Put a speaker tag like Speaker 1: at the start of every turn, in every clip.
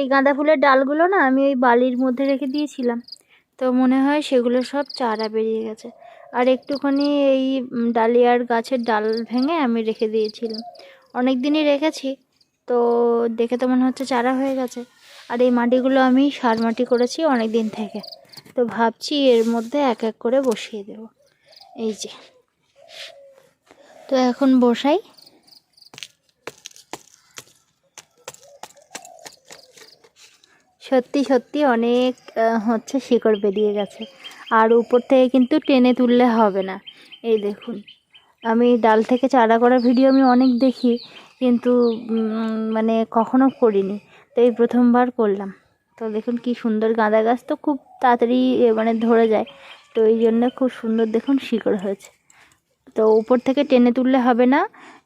Speaker 1: এই গাঁদা ফুলের ডালগুলো না আমি ওই বালির মধ্যে রেখে দিয়েছিলাম। তো মনে হয় সেগুলো সব চারা বেরিয়ে গেছে। আর একটুখানি এই ডালিয়ার গাছের ডাল ভেঙে আমি রেখে দিয়েছিলাম। অনেক দিনই রেখেছি, তো দেখে তো মনে হচ্ছে চারা হয়ে গেছে। আর এই মাটিগুলো আমি সার মাটি করেছি অনেক দিন থেকে। তো ভাবছি এর মধ্যে এক এক করে বসিয়ে দেব। এই যে। তো এখন বসাই। সত্যি সত্যি অনেক হচ্ছে শিকড় বেরিয়ে গেছে। আর উপর থেকে কিন্তু টেনে তুললে হবে না। এই দেখুন, আমি ডাল থেকে চারা করার ভিডিও আমি অনেক দেখি, কিন্তু মানে কখনো করিনি। তো এই প্রথমবার করলাম। তো দেখুন কি সুন্দর গাঁদা গাছ তো খুব তাড়াতাড়ি মানে ধরে যায়। তো এই জন্য খুব সুন্দর দেখুন শিকড় হয়েছে। তো উপর থেকে টেনে তুললে হবে না,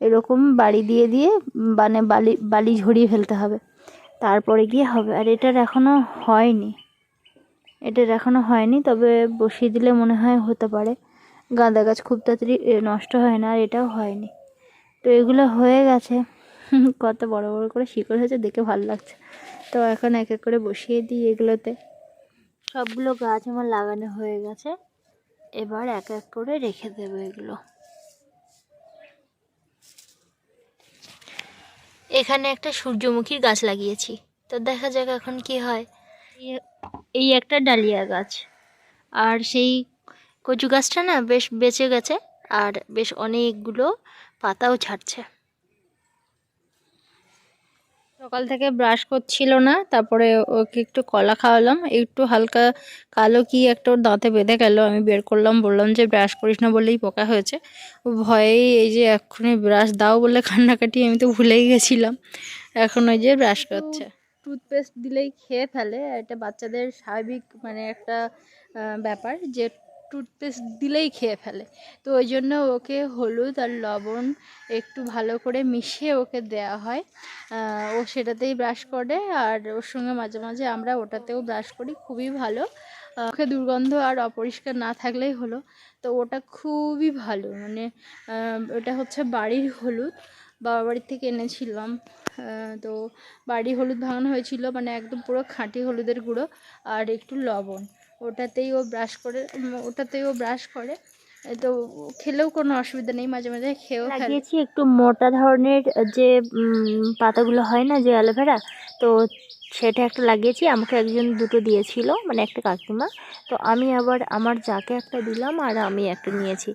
Speaker 1: এরকম বাড়ি দিয়ে দিয়ে মানে বালি বালি ঝরিয়ে ফেলতে হবে। তারপরে গিয়ে হবে। আর এটার এখনও হয়নি। এটার এখনও হয়নি, তবে বসিয়ে দিলে মনে হয় হতে পারে। গাঁদা গাছ খুব তাড়াতাড়ি নষ্ট হয় না, আর এটাও হয়নি। তো এগুলো হয়ে গেছে। কত বড় বড় করে শিকড় হয়েছে, দেখে ভালো লাগছে। তো এখন এক এক করে বসিয়ে দিই এগুলোতে। সবগুলো গাছ আমার লাগানো হয়ে গেছে। এবার এক এক করে রেখে দেবো এগুলো। এখানে একটা সূর্যমুখীর গাছ লাগিয়েছি। তো দেখা যাক এখন কি হয়। এই- একটা ডালিয়া গাছ। আর সেই কচু গাছটা না বেশ বেঁচে গেছে, আর বেশ অনেকগুলো পাতাও ছাড়ছে। সকাল থেকে ব্রাশ করছিল না তারপরে ওকে একটু কলা খাওয়ালাম একটু হালকা কালো কি একটা ওর দাঁতে বেঁধে গেল আমি বের করলাম বললাম যে ব্রাশ করিস না বলেই পোকা হয়েছে। ও ভয়েই এই যে এক্ষুনি ব্রাশ দাও বলে কান্নাকাটি আমি তো ভুলেই গেছিলাম। এখন ওই যে ব্রাশ করছে। টুথপেস্ট দিলেই খেয়ে ফেলে এটা বাচ্চাদের স্বাভাবিক মানে একটা ব্যাপার যে টুথপেস্ট দিলেই খেয়ে ফেলে। তো ওই জন্য ওকে হলুদ আর লবণ একটু ভালো করে মিশিয়ে ওকে দেওয়া হয়। ও সেটাতেই ব্রাশ করে আর ওর সঙ্গে মাঝে মাঝে আমরা ওটাতেও ব্রাশ করি, খুবই ভালো। মুখে দুর্গন্ধ আর অপরিষ্কার না থাকলেই হলো। তো ওটা খুবই ভালো মানে ওটা হচ্ছে বাড়ির হলুদ। বাবা বাড়ির থেকে এনেছিলাম। তো বাড়ি হলুদ ভাঙানো হয়েছিল মানে একদম পুরো খাঁটি হলুদের গুঁড়ো আর একটু লবণ। ওটাতেই ও ব্রাশ করে ওটাতেই ও ব্রাশ করে। তো খেলেও কোনো অসুবিধা নেই, মাঝে মাঝে খেয়েও লাগিয়েছি একটু মোটা ধরনের যে পাতাগুলো হয় না যে অ্যালোভেরা, তো সেটা একটা লাগিয়েছি, আমাকে একজন দুটো দিয়েছিল মানে একটা কাকিমা। তো আমি আবার আমার যাকে একটা দিলাম আর আমি একটা নিয়েছি।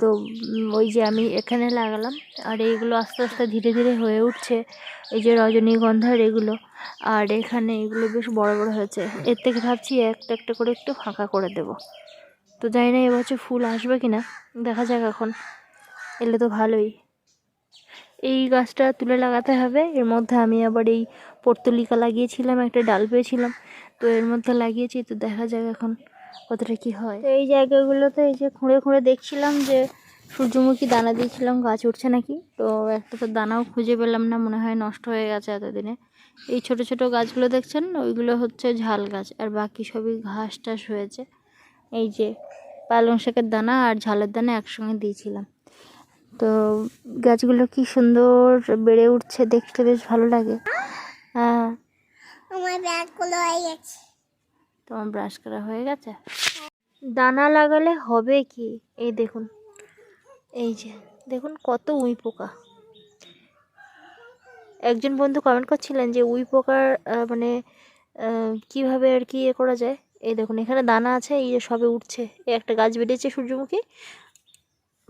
Speaker 1: তো ওই যে আমি এখানে লাগালাম, আর এইগুলো আস্তে আস্তে ধীরে ধীরে হয়ে উঠছে। এই যে রজনীগন্ধার এগুলো, আর এখানে এগুলো বেশ বড় বড় হয়েছে। এর থেকে ভাবছি একটা একটা করে একটু ফাঁকা করে দেব। তো জানি না এবছর ফুল আসবে কি না দেখা যাক এখন। এলে তো ভালোই। এই গাছটা তুলে লাগাতে হবে। এর মধ্যে আমি আবার এই পর্তুলিকা লাগিয়েছিলাম, একটা ডাল পেয়েছিলাম। তো এর মধ্যে লাগিয়েছি, তো দেখা যাক এখন কতটা কি হয়। এই জায়গাগুলোতে এই যে খুঁড়ে খুঁড়ে দেখছিলাম যে সূর্যমুখী দানা দিয়েছিলাম, গাছ উঠছে নাকি? তো একটা তো দানাও খুঁজে পেলাম না, মনে হয় নষ্ট হয়ে গেছে এতদিনে। এই ছোট ছোট গাছগুলো দেখছেন? ওইগুলো হচ্ছে ঝাল গাছ, আর বাকি সবই ঘাস টাস হয়েছে। এই যে পালং শাকের দানা আর ঝালের দানা একসঙ্গে দিয়েছিলাম। তো গাছগুলো কি সুন্দর বেড়ে উঠছে দেখতে বেশ ভালো লাগে। হ্যাঁ।
Speaker 2: আমার ব্যাগগুলো হয়ে গেছে।
Speaker 1: তোমার ব্রাশ করা হয়ে গেছে? দানা লাগালে হবে কি? এই দেখুন। এই যে দেখুন কত উই পোকা। একজন বন্ধু কমেন্ট করছিলেন যে উই পোকার মানে কীভাবে আর কি ইয়ে করা যায়? এই দেখুন এখানে দানা আছে এই যে সবে উঠছে। এই একটা গাছ বেরিয়েছে সূর্যমুখী।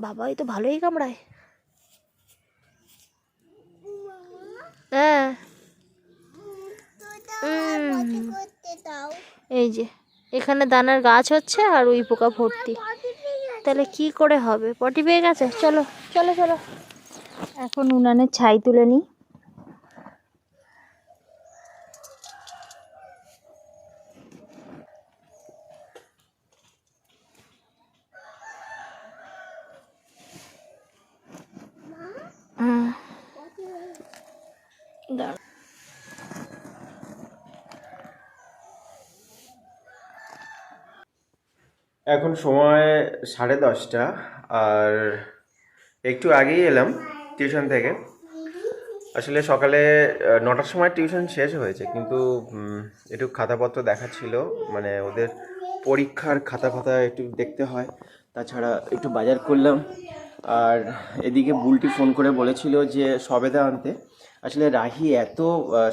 Speaker 1: বাবা তো ভালোই কামড়ায়। হ্যাঁ। এই যে, এখানে দানার গাছ হচ্ছে আর ওই পোকা ভর্তি। তাহলে কি করে হবে? পটি পেয়ে গেছে? চলো চলো চলো। এখন উনানের ছাই তুলে নিই হুম। দাঁড়াও।
Speaker 3: এখন সময় সাড়ে দশটা, আর একটু আগেই এলাম টিউশন থেকে। আসলে সকালে নটার সময় টিউশন শেষ হয়েছে, কিন্তু একটু খাতাপত্র দেখা ছিল মানে ওদের পরীক্ষার খাতা ফাতা একটু দেখতে হয়, তাছাড়া একটু বাজার করলাম। আর এদিকে বুলটি ফোন করে বলেছিল যে, সবেদা আনতে। আসলে রাহি এত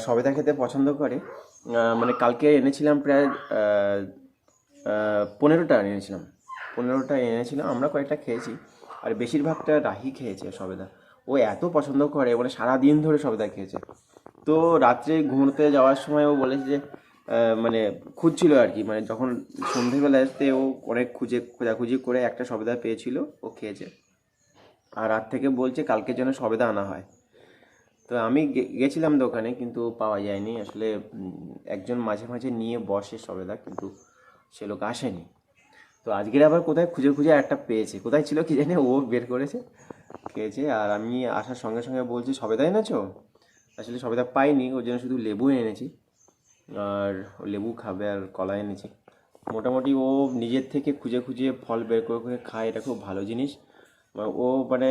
Speaker 3: সবেদা খেতে পছন্দ করে মানে কালকে এনেছিলাম প্রায় পনেরোটা এনেছিলাম। পনেরোটা এনেছিলাম আমরা কয়েকটা খেয়েছি। আর বেশিরভাগটা রাহি খেয়েছে সবেদা। ও এত পছন্দ করে মানে সারা দিন ধরে সবেদা খেয়েছে। তো রাত্রে ঘুমোতে যাওয়ার সময় ও বলেছে যে মানে খুঁজছিল আর কি মানে যখন সন্ধেবেলাতে ও অনেক খুঁজে, খোঁজাখুঁজি করে একটা সবেদা পেয়েছিল, ও খেয়েছে। আর রাত থেকে বলছে কালকে যেন সবেদা আনা হয়। তো আমি গেছিলাম দোকানে, কিন্তু পাওয়া যায়নি। আসলে একজন মাঝে মাঝে নিয়ে বসে সবেদা, কিন্তু সে লোক আসেনি। তো আজকের আবার কোথায় খুঁজে খুঁজে একটা পেয়েছে। কোথায় ছিল কি জানি, ও বের করেছে, খেয়েছে। আর আমি আসার সঙ্গে সঙ্গে বলছি, সবেদা এনেছো? আসলে সবেদা পাইনি, ওর জন্য শুধু লেবু এনেছি। আর লেবু খাবে আর কলা এনেছি। মোটামুটি ও নিজের থেকে খুঁজে খুঁজে ফল বের করে করে খায়, এটা খুব ভালো জিনিস। ও মানে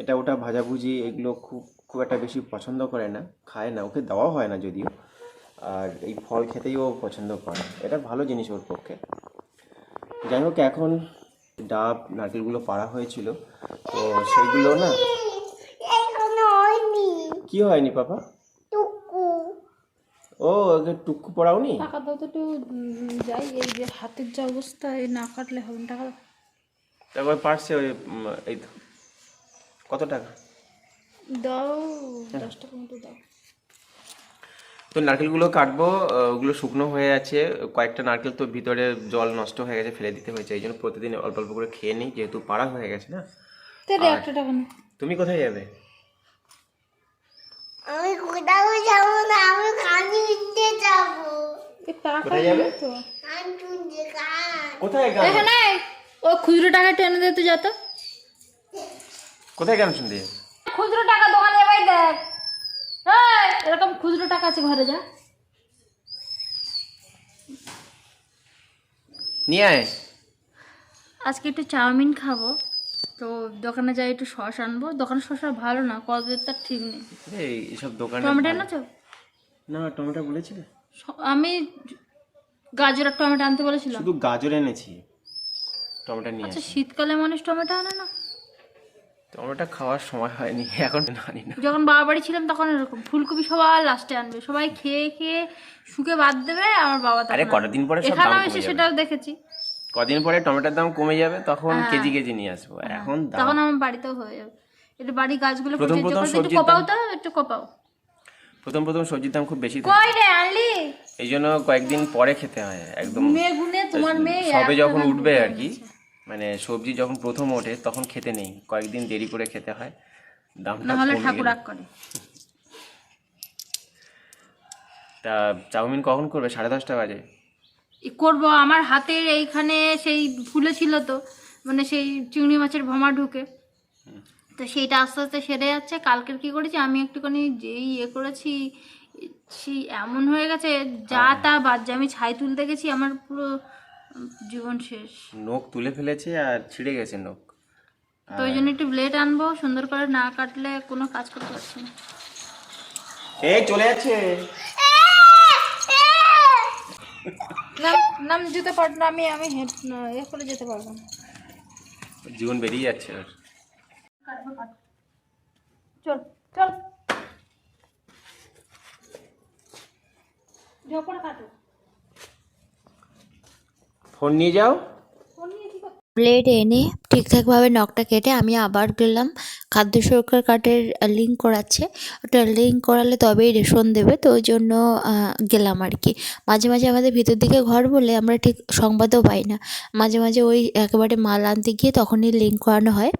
Speaker 3: এটা ওটা ভাজাভুজি এগুলো খুব খুব একটা বেশি পছন্দ করে না, খায় না। ওকে দেওয়াও হয় না যদিও। আর এই ফল খেতেই ও পছন্দ করে। এটা ভালো জিনিস ওর পক্ষে। যাই হোক এখন ডাব নারকেলগুলো পাড়া হয়েছিল। তো সেগুলো না কি হয়নি পাপা? ও ওকে টুকু পড়াওনি?
Speaker 4: টাকা দাও তো একটু যাই এই যে হাতের যা অবস্থা এই না কাটলে হবে না টাকা দাও।
Speaker 3: তারপর পারছে ওই এই কত টাকা?
Speaker 4: দাও দশ টাকা মতো দাও।
Speaker 3: তো নারকেলগুলো কাটবো ওগুলো শুকনো হয়ে আছে কয়েকটা নারকেল তো ভিতরে জল নষ্ট হয়ে গেছে ফেলে দিতে হয়েছে এই জন্য প্রতিদিন অল্প অল্প করে খেয়ে নিই যেহেতু পাড়া হয়ে গেছে না। তুমি কোথায় যাবে?
Speaker 2: আমি কোথাও যাব না আমি যাব।
Speaker 3: কোথায় যাবে?
Speaker 2: কান শুনছে কান
Speaker 3: কোথায় গান
Speaker 4: এখানে ও খুচরো টাকা টেনে দে তো যত
Speaker 3: কোথায় গান শুনতে?
Speaker 4: খুচরো টাকা দোকানে যাবাই দেখ। এরকম খুচরো টাকা আছে ঘরে যা।
Speaker 3: নিয়ে আয়।
Speaker 4: আজকে একটু চাউমিন খাব। তো দোকানে যাই একটু সস আনব। দোকানের শসা ভালো না কতদিন তার ঠিক নেই।
Speaker 3: এই এসব দোকানে
Speaker 4: টমেটো এনেছো
Speaker 3: না টমেটো বলেছিলে?
Speaker 4: আমি গাজর আর টমেটো আনতে বলেছিলাম।
Speaker 3: শুধু গাজর এনেছি। টমেটো নিয়ে
Speaker 4: আচ্ছা শীতকালে মানুষ টমেটো আনে না?
Speaker 3: টমেটো খাওয়ার সময় হয়নি এখন আনি না।
Speaker 4: যখন বাবা বাড়ি ছিলাম তখন এরকম ফুলকপি সবার লাস্টে আনবে সবাই খেয়ে খেয়ে শুকে বাদ দেবে আমার বাবা
Speaker 3: আরে কটা দিন পরে সব দাম কমে
Speaker 4: সেটাও দেখেছি।
Speaker 3: কদিন পরে টমেটোর দাম কমে যাবে তখন
Speaker 4: হ্যাঁ।
Speaker 3: কেজি কেজি নিয়ে আসব। এখন
Speaker 4: তখন আমার বাড়িতেও হয়ে যাবে। একটু বাড়ি গাছগুলো
Speaker 3: প্রথম প্রথম সবজির
Speaker 4: কোপাও তো একটু কোপাও।
Speaker 3: প্রথম প্রথম সবজির দাম খুব বেশি
Speaker 4: কই রে আনলি?
Speaker 3: এই জন্য কয়েকদিন পরে খেতে হয় একদম
Speaker 4: মেয়ে গুনে তোমার মেয়ে
Speaker 3: সবে যখন উঠবে আর কি মানে সবজি যখন প্রথম ওঠে তখন খেতে নেই। কয়েকদিন দেরি করে খেতে হয়। দামটা
Speaker 4: ঠাকুর। করে।
Speaker 3: তা চাউমিন কখন করবে? সাড়ে দশটা বাজে।
Speaker 4: ই করব। আমার হাতের এইখানে সেই ফুলে ছিল তো মানে সেই চিংড়ি মাছের ভমা ঢুকে। তো সেইটা আস্তে আস্তে সেরে যাচ্ছে। কালকের কি করেছি? আমি একটুখানি যেই ইয়ে করেছি সেই এমন হয়ে গেছে যা তা বাদ আমি ছাই তুলতে গেছি আমার পুরো জীবন শেষ।
Speaker 3: নখ তুলে ফেলেছে আর ছিঁড়ে গেছে নখ।
Speaker 4: তো ওই জন্য একটু ব্লেড আনব সুন্দর করে না কাটলে কোনো কাজ করতে পারছি না।
Speaker 3: এই চলে যাচ্ছে।
Speaker 4: নাম নাম যেতে পারব না আমি আমি হেঁট এ করে যেতে পারব না।
Speaker 3: জীবন বেরিয়ে যাচ্ছে
Speaker 4: কাটবো চল চল। ঝোপড় কাটো।
Speaker 3: ফোন নিয়ে যাও।
Speaker 1: প্লেট এনে ঠিকঠাকভাবে নখটা কেটে আমি আবার গেলাম। খাদ্য সুরক্ষার কার্ডের লিঙ্ক করাচ্ছে। ওটা লিঙ্ক করালে তবেই রেশন দেবে, তো ওই জন্য গেলাম আর কি। মাঝে মাঝে আমাদের ভিতর দিকে ঘর বলে আমরা ঠিক সংবাদও পাই না। মাঝে মাঝে ওই একেবারে মাল আনতে গিয়ে তখনই লিঙ্ক করানো হয়।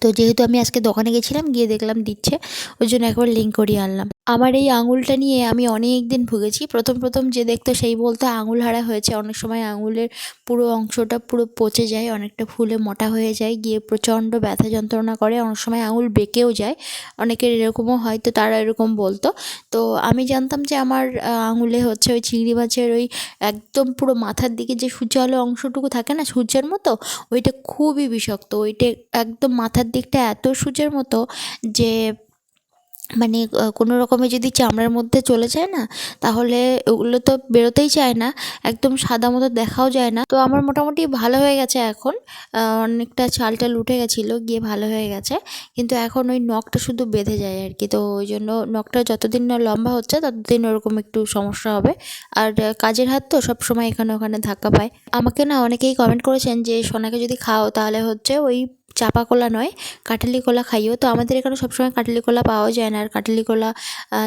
Speaker 1: তো যেহেতু আমি আজকে দোকানে গেছিলাম, গিয়ে দেখলাম দিচ্ছে। ওই জন্য একবার লিঙ্ক করিয়ে আনলাম। আমার এই আঙুলটা নিয়ে আমি অনেক দিন ভুগেছি। প্রথম প্রথম যে দেখতো সেই বলতো আঙুল হারা হয়েছে। অনেক সময় আঙুলের পুরো অংশটা পুরো পচে যায়, অনেকটা ফুলে মোটা হয়ে যায়, গিয়ে প্রচণ্ড ব্যথা যন্ত্রণা করে, অনেক সময় আঙুল বেঁকেও যায়। অনেকের এরকমও হয় তো তারা এরকম বলতো। তো আমি জানতাম যে আমার আঙুলে হচ্ছে ওই চিংড়ি মাছের ওই একদম পুরো মাথার দিকে যে সূর্যালো অংশটুকু থাকে না সূর্যের মতো, ওইটা খুবই বিষাক্ত। ওইটা একদম মাথার দিকটা এত সূর্যের মতো যে মানে কোনো রকমে যদি চামড়ার মধ্যে চলে যায় না, তাহলে ওগুলো তো বেরোতেই চায় না, একদম সাদা মতো দেখাও যায় না। তো আমার মোটামুটি ভালো হয়ে গেছে এখন। অনেকটা চালটা উঠে গেছিল, গিয়ে ভালো হয়ে গেছে। কিন্তু এখন ওই নখটা শুধু বেঁধে যায় আর কি। তো ওই জন্য নখটা যতদিন না লম্বা হচ্ছে, ততদিন ওরকম একটু সমস্যা হবে। আর কাজের হাত তো সবসময় এখানে ওখানে ধাক্কা পায়। আমাকে না অনেকেই কমেন্ট করেছেন যে, সোনাকে যদি খাও তাহলে হচ্ছে ওই চাপা কলা নয় কাঠালি কলা খাইও। তো আমাদের এখানে সবসময় কাঠালি কলা পাওয়া যায় না। আর কাঠালি কলা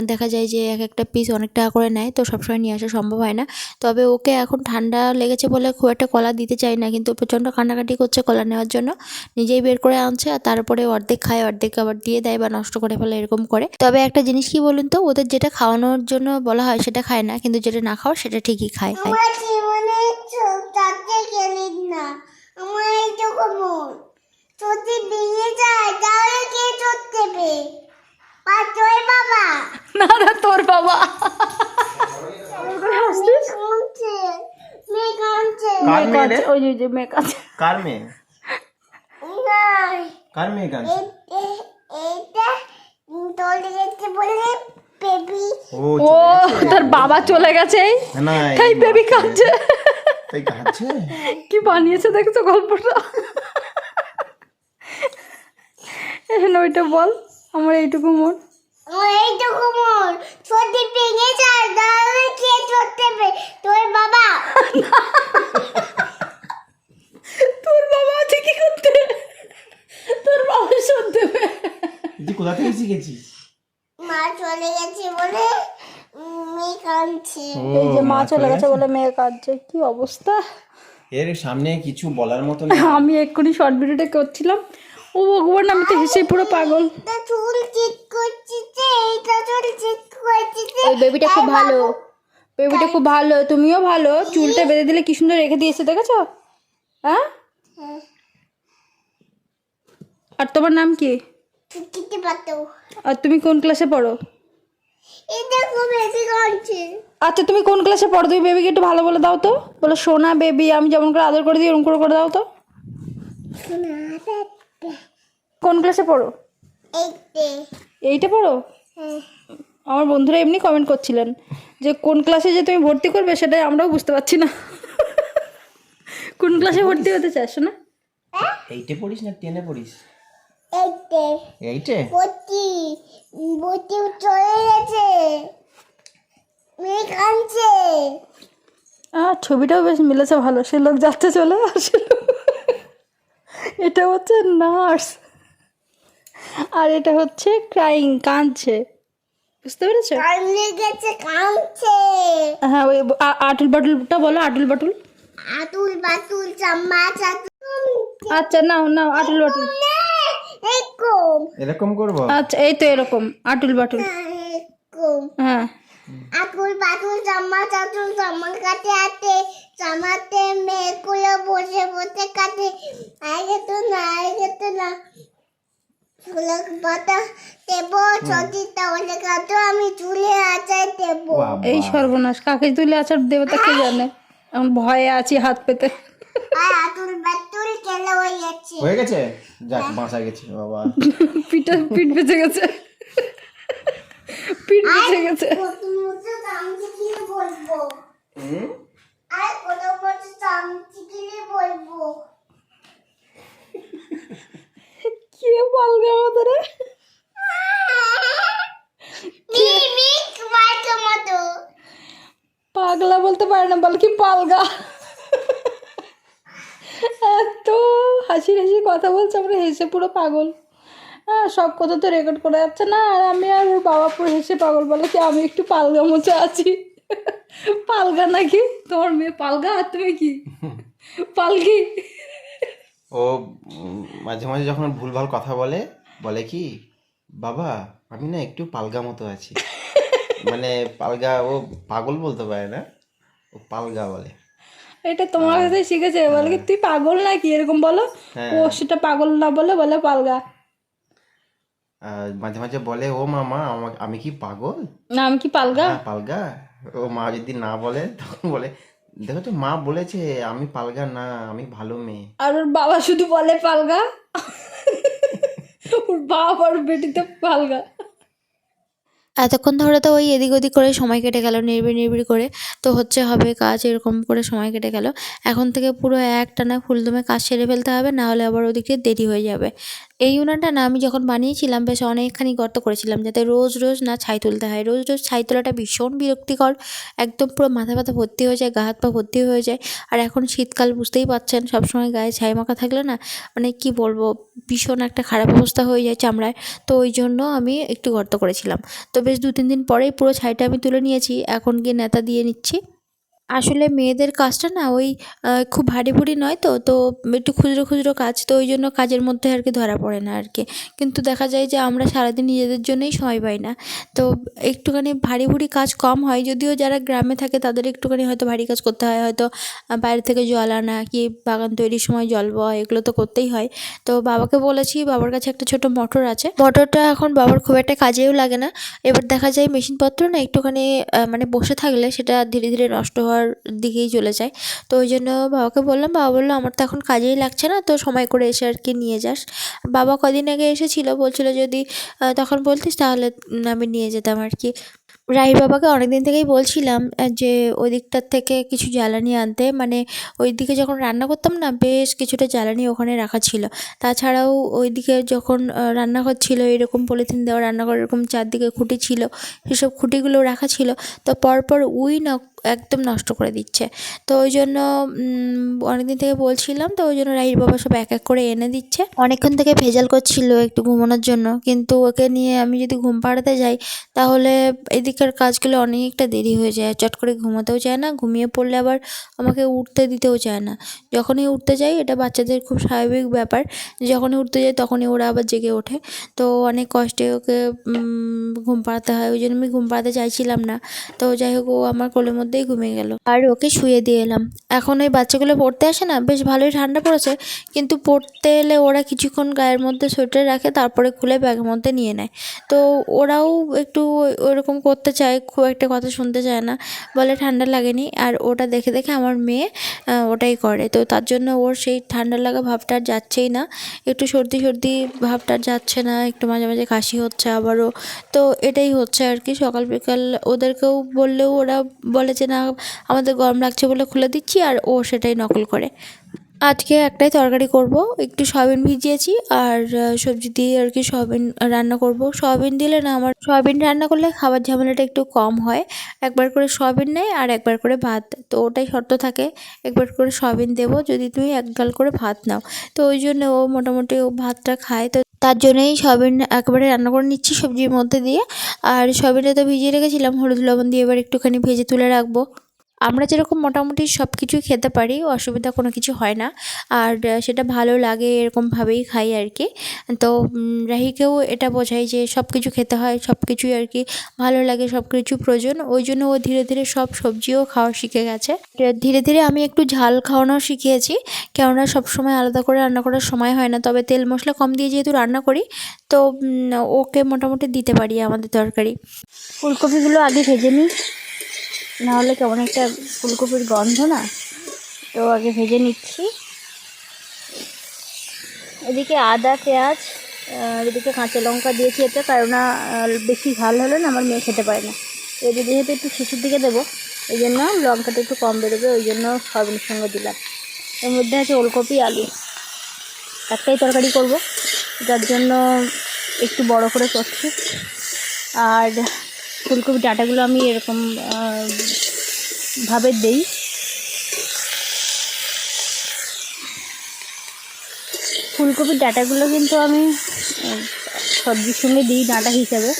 Speaker 1: দেখা যায় যে এক একটা পিস অনেক টাকা করে নেয়, তো সবসময় নিয়ে আসা সম্ভব হয় না। তবে ওকে এখন ঠান্ডা লেগেছে বলে খুব একটা কলা দিতে চাই না, কিন্তু প্রচণ্ড কান্নাকাটি করছে কলা নেওয়ার জন্য। নিজেই বের করে আনছে আর তারপরে অর্ধেক খায়, অর্ধেক আবার দিয়ে দেয় বা নষ্ট করে ফেলে, এরকম করে। তবে একটা জিনিস কি বলুন তো, ওদের যেটা খাওয়ানোর জন্য বলা হয় সেটা খায় না, কিন্তু যেটা না খাওয়ার সেটা ঠিকই খায়।
Speaker 2: না। আমার এইটুকু মন যদি ভেঙে যায় তাহলে কে চড়তে দেবে? বা তোর বাবা।
Speaker 4: না না তোর বাবা।
Speaker 2: মেয়ে কাঁদছে
Speaker 3: কার মেয়ে রে?
Speaker 4: ওই যে ওই যে মেয়ে কাছে
Speaker 3: কার মেয়ে? কার মেয়ে গান
Speaker 2: এ- এ- তোলে গেছে বলে বেবি
Speaker 3: ও
Speaker 4: ও তার বাবা চলে গেছে।
Speaker 3: না
Speaker 4: তাই বেবি কাঁদছে।
Speaker 3: তাই কাঁদছে?
Speaker 4: কি বানিয়েছে দেখছ গল্পটা? এখানে ওইটা বল আমার এইটুকু মন
Speaker 2: এইটুকু মন যদি ভেঙে যায় তাহলে কে চড়তে তোর বাবা।
Speaker 4: তোর বাবা আছে কি করতে? তোর বাবা শোধ দেবে।
Speaker 3: তুই কোথা থেকে শিখেছিস?
Speaker 2: মা চলে গেছে বলে মেয়ে কাঁদছে।
Speaker 4: এই যে মা চলে গেছে বলে মেয়ে কাঁদছে। কি অবস্থা?
Speaker 3: এর সামনে কিছু বলার মতো
Speaker 4: আমি এক্ষুনি শর্ট ভিডিওটা করছিলাম। ও ভগবান আমি তো হেসে পুরো পাগল। বেবিটা খুব ভালো। বেবিটা খুব ভালো তুমিও ভালো। চুলটা বেঁধে দিলে কি সুন্দর রেখে দিয়েছে দেখেছ? হ্যাঁ? আর তোমার নাম কি? আর তুমি কোন ক্লাসে পড়ো? আচ্ছা তুমি কোন ক্লাসে পড়ো? তুমি বেবিকে একটু ভালো বলে দাও তো। বলো সোনা বেবি আমি যেমন করে আদর করে দিই ওরকম করে করে দাও তো। কোন ক্লাসে পড়ো? এইটা পড়ো?
Speaker 2: হ্যাঁ।
Speaker 4: আমার বন্ধুরা এমনি কমেন্ট করছিলেন যে কোন ক্লাসে যে তুমি ভর্তি করবে সেটা আমরাও বুঝতে পারছি না। কোন ক্লাসে ভর্তি হতে চাইছো না
Speaker 3: এইটে পড়িস না টেনে পড়িস?
Speaker 2: এইতে
Speaker 3: এইটে
Speaker 2: বটি বটি চলে গেছে। মেয়ে কাঁদছে।
Speaker 4: আর ছবিটাও বেশ মিলেছে ভালো। সে লোক যাচ্ছে চলে আসছিল এটা হচ্ছে নার্স। আর এটা হচ্ছে ক্রাইং কাঁদছে। বুঝতে পেরেছ? হ্যাঁ ওই আটুল বাটুলটা বলো আটুল বাটুল
Speaker 2: বাতুল চাম্মাচ
Speaker 4: আচ্ছা নাও নাও আটুল বাটুল
Speaker 2: এরকম।
Speaker 3: এরকম করব?
Speaker 4: আচ্ছা এই তো এরকম আটুল বাটুল
Speaker 2: এরকম।
Speaker 4: হ্যাঁ।
Speaker 2: আতুল বাতুল জামা চাতুল জামা কাটে আতে জামাতে মেয়েগুলো বসে বসে কাটে আগে তো না আগে তো না। চুলে পাতা দেব যদি তাহলে কাটো আমি চুলে আচার দেব।
Speaker 4: এই সর্বনাশ কাকে তুলে আচার দেবতা কে জানে? এখন ভয়ে আছি হাত পেতে।
Speaker 2: আর আতুল বাতুল কেলে হয়ে যাচ্ছে
Speaker 3: হয়ে গেছে? যাক বাঁচা গেছে বাবা।
Speaker 4: পিঠে পিঠ বেঁচে গেছে। পিঠ বেঁচে গেছে।
Speaker 2: চামচি কিনে বলব। আর কত বছর চামচি কিনে বলব।
Speaker 4: কে পালগা মতো রে
Speaker 2: মিমিক মাইকে মতো।
Speaker 4: পাগলা বলতে পারে না বল কি পালগা। এত হাসি হাসি কথা বলছে আমরা হেসে পুরো পাগল। হ্যাঁ সব কথা তো রেকর্ড করা যাচ্ছে না আর আমি আর ওর বাবা পুরো হেসে পাগল বলে কি আমি একটু পালগা মোচা আছি? পালগা নাকি? তোমার মেয়ে পালগা আর তুমি কি? পালকি?
Speaker 3: ও মাঝে মাঝে যখন ভুলভাল কথা বলে বলে কি বাবা আমি না একটু পালগা মতো আছি। মানে পালগা ও পাগল বলতে পারে না ও পালগা বলে।
Speaker 4: এটা তোমার কাছে শিখেছে। বলে কি তুই পাগল নাকি? এরকম বলো।
Speaker 3: হ্যাঁ।
Speaker 4: ও সেটা পাগল না বলে বলে পালগা।
Speaker 3: মাঝে মাঝে বলে ও মামা আমি কি পাগল?
Speaker 4: না আমি কি পালগা?
Speaker 3: হ্যাঁ পালগা। ও মা যদি না বলে তখন বলে দেখো তো মা বলেছে আমি পালগা না আমি ভালো মেয়ে।
Speaker 4: আর ওর বাবা শুধু বলে পালগা? ওর বাবা আর বেটিতে পালগা।
Speaker 1: এতক্ষণ ধরে তো ওই এদিক ওদিক করে সময় কেটে গেল নির্বিড় নির্বিড় করে। তো হচ্ছে হবে কাজ এরকম করে সময় কেটে গেল। এখন থেকে পুরো একটানা ফুলদমে কাজ সেরে ফেলতে হবে না হলে আবার ওদিকে দেরি হয়ে যাবে। এই উনানটা না আমি যখন বানিয়েছিলাম বেশ অনেকখানি গর্ত করেছিলাম যাতে রোজ রোজ না ছাই তুলতে হয়। রোজ রোজ ছাই তোলাটা ভীষণ বিরক্তিকর। একদম পুরো মাথা ব্যথা ভর্তি হয়ে যায়, গা হাত পা ভর্তি হয়ে যায়। আর এখন শীতকাল, বুঝতেই পারছেন সবসময় গায়ে ছাই মাখা থাকলে না মানে কি বলব, ভীষণ একটা খারাপ অবস্থা হয়ে যায় চামড়ায়। তো ওই জন্য আমি একটু গর্ত করেছিলাম। তো বেশ দু তিন দিন পরেই পুরো ছাইটা আমি তুলে নিয়েছি। এখন গিয়ে নেতা দিয়ে নিচ্ছি। আসলে মেয়েদের কাজটা না ওই খুব ভারী ভুরি নয় তো তো একটু খুচরো খুচরো কাজ, তো ওই জন্য কাজের মধ্যে আর কি ধরা পড়ে না আর কি কিন্তু দেখা যায় যে আমরা সারাদিন নিজেদের জন্যই সময় পাই না। তো একটুখানি ভারী ভুরি কাজ কম হয়, যদিও যারা গ্রামে থাকে তাদের একটুখানি হয়তো ভারী কাজ করতে হয়, হয়তো বাইরে থেকে জল আনা কি বাগান তৈরির সময় জল বয়, এগুলো তো করতেই হয়। তো বাবাকে বলেছি, বাবার কাছে একটা ছোট মোটর আছে। মোটরটা এখন বাবার খুব একটা কাজেও লাগে না। এবার দেখা যায় মেশিনপত্র না একটুখানি মানে বসে থাকলে সেটা ধীরে ধীরে নষ্ট হওয়ার দিকেই চলে যায়। তো ওই জন্য বাবাকে বললাম বাবা বলল আমার তো এখন কাজেই লাগছে না তো সময় করে এসে আর কি নিয়ে যাস। বাবা কদিন আগে এসেছিল বলছিলো যদি তখন বলতিস তাহলে আমি নিয়ে যেতাম আর কি। রাহির বাবাকে অনেকদিন থেকেই বলছিলাম যে ওই দিকটার থেকে কিছু জ্বালানি আনতে। মানে ওই দিকে যখন রান্না করতাম না বেশ কিছুটা জ্বালানি ওখানে রাখা ছিল। তাছাড়াও ওইদিকে যখন আহ, রান্নাঘর ছিল এরকম পলিথিন দেওয়া রান্নাঘর এরকম চারদিকে খুঁটি ছিল সেসব খুঁটিগুলো রাখা ছিল। তো পরপর উই না একদম নষ্ট করে দিচ্ছে। তো ওই জন্য অনেকদিন থেকে বলছিলাম তো, ওই জন্য রাহির বাবা সব এক এক করে এনে দিচ্ছে। অনেকক্ষণ থেকে ভেজাল করছিল একটু ঘুমানোর জন্য। কিন্তু ওকে নিয়ে আমি যদি ঘুম পাড়াতে যাই, তাহলে এদিকের কাজগুলো অনেকটা দেরি হয়ে যায়। চট করে ঘুমাতেও চায় না, ঘুমিয়ে পড়লে আবার আমাকে উঠতে দিতেও চায় না। যখনই উঠতে যাই, এটা বাচ্চাদের খুব স্বাভাবিক ব্যাপার, যখনই উঠতে যাই তখনই ওরা আবার জেগে ওঠে। তো অনেক কষ্টে ওকে ঘুম পাড়াতে হয়। ওই জন্য আমি ঘুম পাড়াতে চাইছিলাম না। তো যাই হোক, ও আমার কোলের মধ্যেই ঘুমিয়ে গেল। আর ওকে শুয়ে দিয়ে এলাম। এখন ওই বাচ্চাগুলো পড়তে আসে না, বেশ ভালোই ঠান্ডা পড়েছে, কিন্তু পড়তে এলে ওরা কিছুক্ষণ গায়ের মধ্যে সোয়েটার রাখে, তারপরে খুলে ব্যাগের মধ্যে নিয়ে নেয়। তো ওরাও একটু ওরকম করতে চায়, খুব একটা কথা শুনতে চায় না, বলে ঠান্ডা লাগেনি। আর ওটা দেখে দেখে আমার মেয়ে ওটাই করে। তো তার জন্য ওর সেই ঠান্ডা লাগা ভাবটা আর যাচ্ছেই না। একটু সর্দি সর্দি ভাবটা যাচ্ছে না, একটু মাঝে মাঝে কাশি হচ্ছে আবারও। তো এটাই হচ্ছে আর কি, সকাল বিকাল ওদেরকেও বললেও ওরা বলে যে না, আমাদের গরম লাগছে বলে খুলে দিচ্ছি আর ও সেটাই নকল করে। আজকে একটাই তরকারি করব, একটু সয়াবিন ভিজিয়েছি আর সবজি দিয়ে আর কি সয়াবিন রান্না করব। সয়াবিন দিলে না আমার, সয়াবিন রান্না করলে খাবার ঝামেলাটা একটু কম হয়। একবার করে সয়াবিন নেয় আর একবার করে ভাত, তো ওটাই শর্ত থাকে। একবার করে সয়াবিন দেবো, যদি তুমি এক গাল করে ভাত নাও। তো ওই জন্য ও মোটামুটি ও ভাতটা খায়, তো তার জন্যই সয়াবিন একবারে রান্না করে নিচ্ছি সবজির মধ্যে দিয়ে। আর সয়াবিনটা তো ভিজিয়ে রেখেছিলাম, হলুদ লবণ দিয়ে এবার একটুখানি ভেজে তুলে রাখব। আমরা যেরকম মোটামুটি সব কিছুই খেতে পারি, অসুবিধা কোনো কিছু হয় না। আর সেটা ভালো লাগে এরকমভাবেই খাই আর কি তো রাহিকেও এটা বোঝাই যে সব কিছু খেতে হয় সব কিছুই আর কি ভালো লাগে সব কিছু প্রয়োজন। ওই জন্য ও ধীরে ধীরে সব সবজিও খাওয়া শিখে গেছে। ধীরে ধীরে আমি একটু ঝাল খাওয়ানো শিখিয়েছি, কেননা সব সময় আলাদা করে রান্না করার সময় হয় না। তবে তেল মশলা কম দিয়ে যেহেতু রান্না করি, তো ওকে মোটামুটি দিতে পারি আমাদের তরকারি।
Speaker 4: ফুলকপিগুলো আগে ভেজে নিই। নাহলে কেমন একটা ফুলকপির গন্ধ না? তো আগে ভেজে নিচ্ছি। এদিকে আদা, পেঁয়াজ এদিকে কাঁচা লঙ্কা দিয়েছি এতে, কারণ বেশি ঝাল হলে না আমার মেয়ে খেতে পারে না। এদিকে যেহেতু একটু শিশুর দিকে দেবো ওই জন্য লঙ্কাটা একটু কম বেরোবে ওই জন্য সয়াবিনের সঙ্গে দিলাম। এর মধ্যে আছে ওলকপি, আলু। একটাই তরকারি করব, যার জন্য একটু বড় করে করছি। আর ফুলকপি ডাঁটাগুলো আমি এরকম ভাবে দেই। ফুলকপির ডাঁটাগুলো কিন্তু আমি সবজির সঙ্গে দিই ডাঁটা হিসাবে।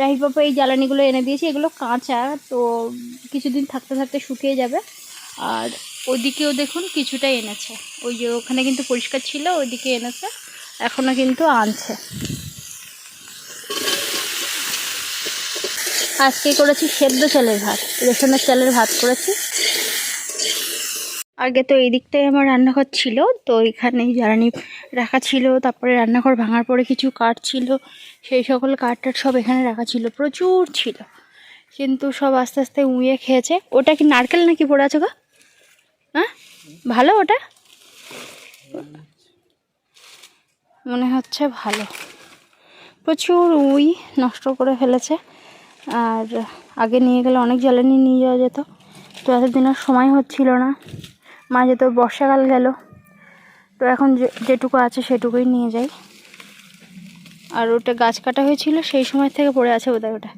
Speaker 4: রাহি পাপা এই জ্বালানিগুলো এনে দিয়েছি, এগুলো কাঁচা, তো কিছুদিন থাকতে থাকতে শুকিয়ে যাবে। আর ওইদিকেও দেখুন কিছুটা এনেছে। ওই যে ওখানে কিন্তু পরিষ্কার ছিল, ওইদিকে এনেছে এখনও কিন্তু আনছে। আজকে করেছি সেদ্ধ চালের ভাত রেশনের চালের ভাত করেছি। আগে তো এই দিকটাই আমার রান্নাঘর ছিল, তো এখানেই জ্বালানি রাখা ছিল, তারপরে রান্নাঘর ভাঙার পরে কিছু কাঠ ছিল, সেই সকল কাঠ সব এখানে রাখা ছিল, প্রচুর ছিল। কিন্তু সব আস্তে আস্তে উঁয়ে খেয়েছে। ওটা কি নারকেল নাকি পড়ে আছে গো? হ্যাঁ? ভালো ওটা? মনে হচ্ছে ভালো। প্রচুর উই নষ্ট করে ফেলেছে। আর আগে নিয়ে গেলে অনেক জ্বালানি নিয়ে যাওয়া যেত। তো এতদিন আর সময় হচ্ছিল না। মাঝে তো বর্ষাকাল গেল, তো এখন যেটুকু আছে সেটুকুই নিয়ে যাই। আর ওটা গাছ কাটা হয়েছিল, সেই সময় থেকে পড়ে আছে বোধহয় ওটা।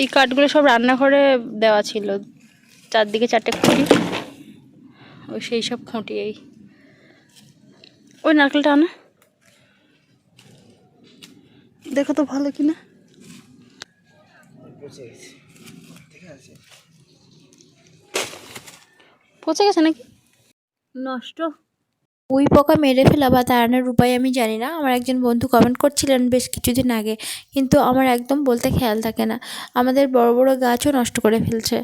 Speaker 4: এই কাঠগুলো সব রান্নাঘরে দেওয়া ছিল। চারদিকে চারটে খুঁটি, ওই সেই সব খুঁটি এই। ওই নারকেলটা আনা। দেখো তো ভালো কিনা। পচে গেছে নাকি? নষ্ট।
Speaker 1: উই পোকা মেরে ফেলা বা তাড়ানোর উপায় আমি জানি না। আমার একজন বন্ধু কমেন্ট করছিলেন বেশ কিছুদিন আগে কিন্তু আমার একদম বলতে খেয়াল থাকে না। আমাদের বড় বড় গাছও নষ্ট করে ফেলছে।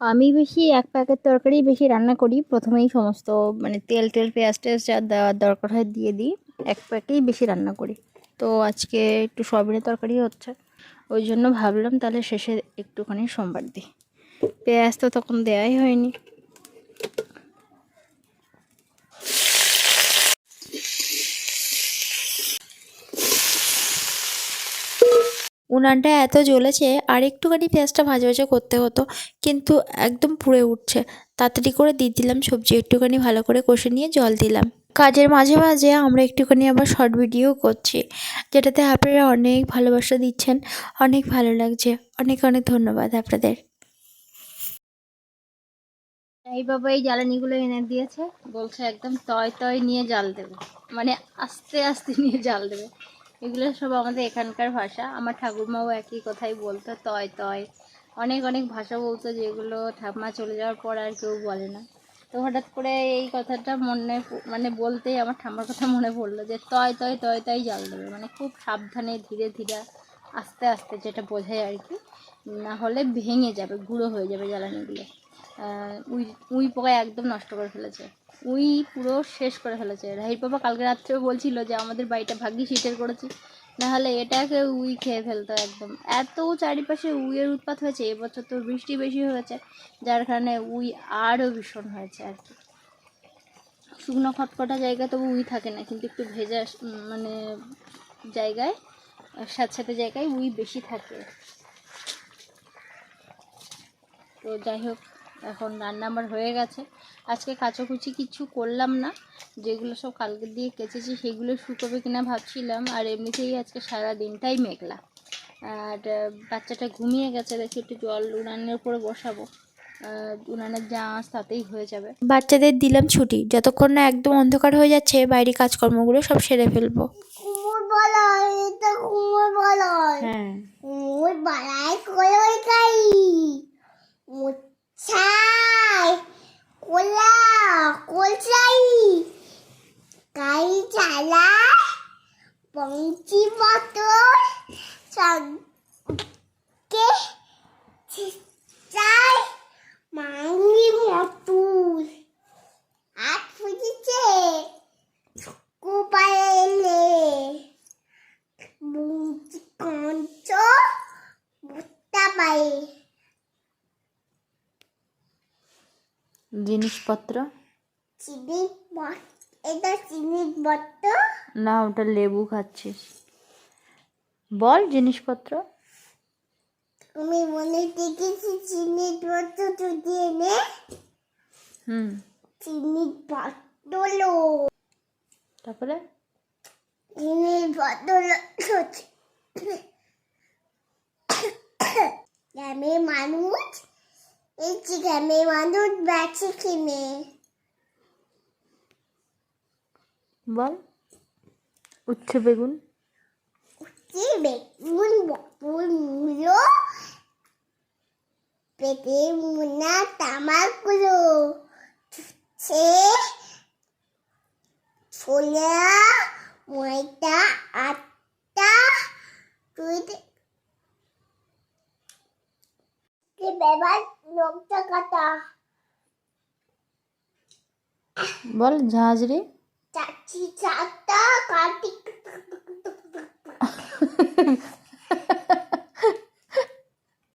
Speaker 4: আমি বেশি এক প্যাকেট তরকারি বেশি রান্না করি। প্রথমেই সমস্ত মানে তেল টেল পেঁয়াজ টেয়াজ যা দেওয়ার দরকার হয় দিয়ে দিই। এক প্যাকেই বেশি রান্না করি। তো আজকে একটু সয়াবিনের তরকারি হচ্ছে। ওই জন্য ভাবলাম তাহলে শেষে একটুখানি সোমবার দিই। পেঁয়াজ তো তখন দেওয়াই হয়নি।
Speaker 1: উনানটা এত জ্বলেছে, আর একটুখানি পেঁয়াজটা ভাজা ভাজা করতে হতো, কিন্তু একদম পুড়ে উঠছে। তাড়াতাড়ি করে দিয়ে দিলাম সবজি, একটুখানি ভালো করে কষে নিয়ে জল দিলাম। কাজের মাঝে মাঝে আমরা একটুখানি আবার শর্ট ভিডিও করছি, যেটাতে আপনারা অনেক ভালোবাসা দিচ্ছেন, অনেক ভালো লাগছে। অনেক অনেক ধন্যবাদ আপনাদের।
Speaker 4: এই বাবা এই জ্বালানিগুলো এনে দিয়েছে, বলছে একদম তয় তয় নিয়ে জাল দেবে। মানে আস্তে আস্তে নিয়ে জাল দেবে। এগুলো সব আমাদের এখানকার ভাষা। আমার ঠাকুরমাও একই কথাই বলতো, তয় তয়। অনেক অনেক ভাষা বলতো যেগুলো ঠাকুমা চলে যাওয়ার পর আর কেউ বলে না। তো হঠাৎ করে এই কথাটা মনে মানে বলতেই আমার ঠাম্মার কথা মনে পড়ল যে, তয় তয় তয় তয় জাল দেবে। মানে খুব সাবধানে ধীরে ধীরে, আস্তে আস্তে যেটা বোঝায় আর কি, না হলে ভেঙে যাবে, গুঁড়ো হয়ে যাবে জ্বালানিগুলো। উই উই পোকা একদম নষ্ট করে ফেলেছে। উই পুরো শেষ করে ফেলেছে। রাহির বাবা কালকে রাত্রেও বলছিল যে, আমাদের বাড়িটা ভাগ্যি শীতের করেছি। নাহলে এটাকে উই খেয়ে ফেলতো একদম। এত চারিপাশে উইয়ের উৎপাত হয়েছে, এবছর তো বৃষ্টি বেশি হয়েছে, যার কারণে উই আরও ভীষণ হয়েছে আর কি। শুকনো খটখটা জায়গায় তবু উই থাকে না, কিন্তু একটু ভেজা মানে জায়গায় স্যাঁতস্যাঁতে জায়গায় উই বেশি থাকে। তো যাই হোক এখন রান্না আমার হয়ে গেছে। আজকে কাচাকুচি কিছু করলাম না। যেগুলো সব কালকে দিয়ে কেচেছি সেগুলো শুকোবে কিনা ভাবছিলাম। আর এমনিতেই আজকে সারা দিনটাই মেঘলা। আর বাচ্চাটা ঘুমিয়ে গেছে দেখি একটু জল উনানের উপরে বসাবো। উনানের যা আঁচ তাতেই হয়ে যাবে।
Speaker 1: বাচ্চাদের দিলাম ছুটি। যতক্ষণ না একদম অন্ধকার হয়ে যাচ্ছে বাইরে কাজকর্মগুলো সব সেরে ফেলব।
Speaker 2: কুমোর বলা এটা কুমোর বলা
Speaker 4: হ্যাঁ।
Speaker 2: মুছাই কোলা কোলচাই। গাই চালায় সঙ্গে চাই মাঙ্গি মতুল আর ফুজিছে কুপাইলে মুচি কঞ্চ ভুট্টা পায়ে
Speaker 4: জিনিসপত্র
Speaker 2: এটা বট্ট
Speaker 4: না ওটা লেবু খাচ্ছিস বল জিনিসপত্র
Speaker 2: আমি মনে দেখেছি চিনির বট্ট যদি এনে
Speaker 4: হুম
Speaker 2: বট্টলো
Speaker 4: তারপরে
Speaker 2: বট্টলো গ্রামে মানুষ
Speaker 4: বল উচ্ছে বেগুন
Speaker 2: যে বেগুন বকুল মূলো পেটে মুনা তামাকগুলো সে ছোলা ময়দা আটা তুই ব্যবহার লঙ্কা কাটা
Speaker 4: বল ঝাঁঝরি
Speaker 2: চাচি চাটা কাটি